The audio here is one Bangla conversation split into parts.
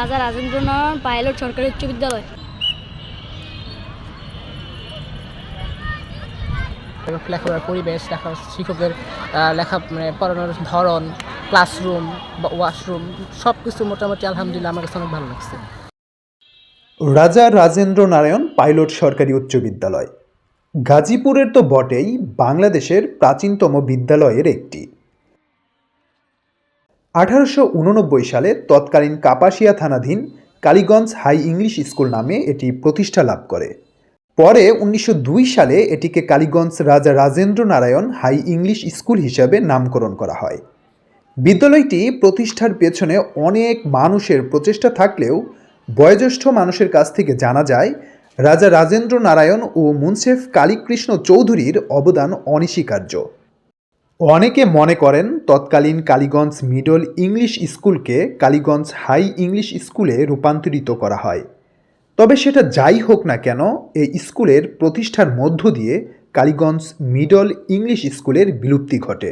রাজা রাজেন্দ্রনাথ পাইলট সরকারি উচ্চ বিদ্যালয়। লেখাপড়ার পরিবেশ লেখা শিক্ষকের আহ, লেখা মানে পড়ানোর ধরন ক্লাসরুম বা ওয়াশরুম সব কিছু মোটামুটি আলহামদুলিল্লাহ আমার কাছে অনেক ভালো লাগছে। রাজা রাজেন্দ্র নারায়ণ পাইলট সরকারি উচ্চ বিদ্যালয়। গাজীপুরের তো বটেই বাংলাদেশের প্রাচীনতম বিদ্যালয়ের একটি। আঠারোশো উননব্বই সালে তৎকালীন কাপাসিয়া থানাধীন কালীগঞ্জ হাই ইংলিশ স্কুল নামে এটি প্রতিষ্ঠা লাভ করে। পরে উনিশশো দুই সালে এটিকে Kaliganj Raja Rajendra Narayan high English school হিসাবে নামকরণ করা হয়। বিদ্যালয়টি প্রতিষ্ঠার পেছনে অনেক মানুষের প্রচেষ্টা থাকলেও বয়োজ্যেষ্ঠ মানুষের কাছ থেকে জানা যায়, রাজা রাজেন্দ্র নারায়ণ ও মুন্সেফ কালীকৃষ্ণ চৌধুরীর অবদান অনস্বীকার্য। অনেকে মনে করেন তৎকালীন কালীগঞ্জ মিডল ইংলিশ স্কুলকে কালীগঞ্জ হাই ইংলিশ স্কুলে রূপান্তরিত করা হয়। তবে সেটা যাই হোক না কেন, এই স্কুলের প্রতিষ্ঠার মধ্য দিয়ে কালীগঞ্জ মিডল ইংলিশ স্কুলের বিলুপ্তি ঘটে।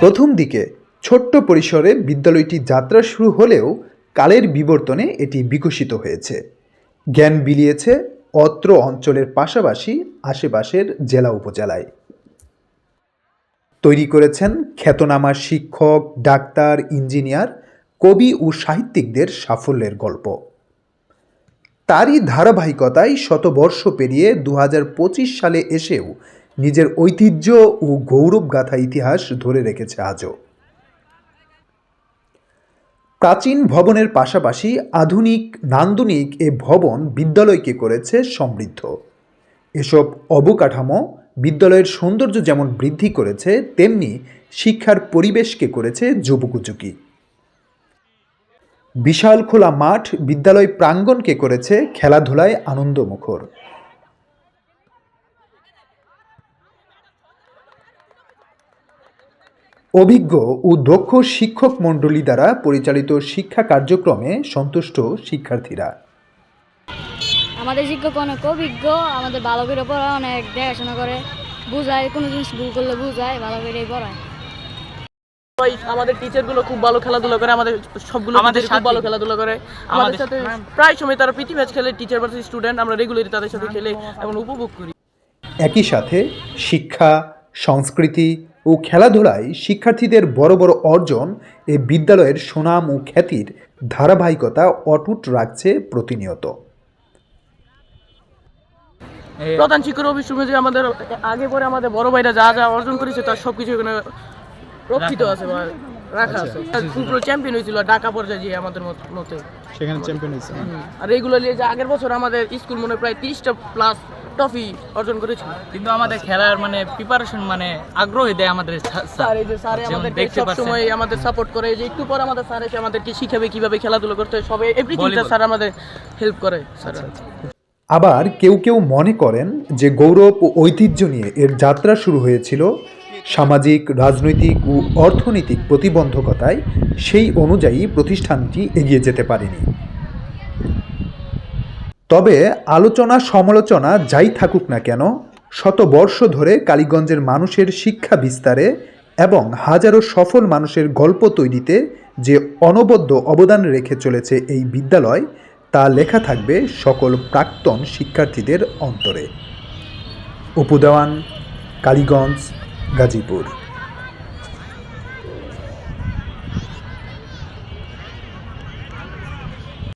প্রথম দিকে ছোট্ট পরিসরে বিদ্যালয়টি যাত্রা শুরু হলেও কালের বিবর্তনে এটি বিকশিত হয়েছে। জ্ঞান বিলিয়েছে অত্র অঞ্চলের পাশাপাশি আশেপাশের জেলা উপজেলায়। তৈরি করেছেন খ্যাতনামা শিক্ষক, ডাক্তার, ইঞ্জিনিয়ার, কবি ও সাহিত্যিকদের সাফল্যের গল্প। তারই ধারাবাহিকতায় শতবর্ষ পেরিয়ে দু হাজার পঁচিশ সালে এসেও নিজের ঐতিহ্য ও গৌরবগাথা ইতিহাস ধরে রেখেছে আজও। প্রাচীন ভবনের পাশাপাশি আধুনিক নান্দনিক এ ভবন বিদ্যালয়কে করেছে সমৃদ্ধ। এসব অবকাঠামো বিদ্যালয়ের সৌন্দর্য যেমন বৃদ্ধি করেছে, তেমনি শিক্ষার পরিবেশকে করেছে যুবকুচুকি বিশাল খোলা মাঠ বিদ্যালয় প্রাঙ্গণকে করেছে খেলাধুলায় আনন্দমুখর। অভিজ্ঞ ও দক্ষ শিক্ষক মণ্ডলী দ্বারা পরিচালিত শিক্ষা কার্যক্রমে সন্তুষ্ট শিক্ষার্থীরা। আমাদের শিক্ষক অনেক অভিজ্ঞ আমাদের ভালো করে পড়ায় অনেক দেখাশোনা করে বুঝায় কোনো জিনিস ভুল করলে বুঝায় ভালো করেই পড়ায়। আমাদের টিচারগুলো খুব ভালো খেলাধুলা করে আমাদের সবগুলো আমাদের খুব ভালো খেলাধুলা করে। আমাদের সাথে। প্রায় সময় তারা প্রীতি ম্যাচ খেলে টিচার ভার্সেস স্টুডেন্ট আমরা রেগুলারই তাদের সাথে খেলে এবং উপভোগ করি। একই সাথে শিক্ষা সংস্কৃতি ও খেলাধুলায় শিক্ষার্থীদের বড় বড় অর্জন এ বিদ্যালয়ের সুনাম ও খ্যাতির ধারাবাহিকতা অটুট রাখছে প্রতিনিয়ত। প্রধান শিক্ষক অফিস যে আমাদের আগে পরে আমাদের বড় ভাইরা যা যা অর্জন করেছে তার সবকিছু এখানে রক্ষিত আছে রাখা আছে। পুরো চ্যাম্পিয়ন হয়েছিল ঢাকা পর্যায়ে যে আমাদের মতে সেখানে চ্যাম্পিয়ন হয়েছে। আর রেগুলারলি যে আগের বছর আমাদের স্কুল মনে হয় প্রায় তিরিশটা প্লাস ট্রফি অর্জন করেছিল। কিন্তু আমাদের খেলার মানে প্রিপারেশন মানে আগ্রহী দেয় আমাদের স্যার- এই যে স্যার দেখতে পাচ্ছেন। সবসময় আমাদের সাপোর্ট করে যে একটু পর আমাদের স্যার এসে আমাদেরকে শিখাবে কীভাবে খেলাধুলা করতে হয় সবে এভরিথিংটা। স্যার আমাদের হেল্প করে স্যার। আবার কেউ কেউ মনে করেন যে গৌরব ও ঐতিহ্য নিয়ে এর যাত্রা শুরু হয়েছিল সামাজিক রাজনৈতিক ও অর্থনৈতিক প্রতিবন্ধকতায় সেই অনুযায়ী প্রতিষ্ঠানটি এগিয়ে যেতে পারেনি। তবে আলোচনা, সমালোচনা যাই থাকুক না কেন, শত বর্ষ ধরে কালীগঞ্জের মানুষের শিক্ষা বিস্তারে এবং হাজারো সফল মানুষের গল্প তৈরিতে যে অনবদ্য অবদান রেখে চলেছে এই বিদ্যালয়, তা লেখা থাকবে সকল প্রাক্তন শিক্ষার্থীদের অন্তরে। উপদেওয়ান কালীগঞ্জ, গাজীপুর।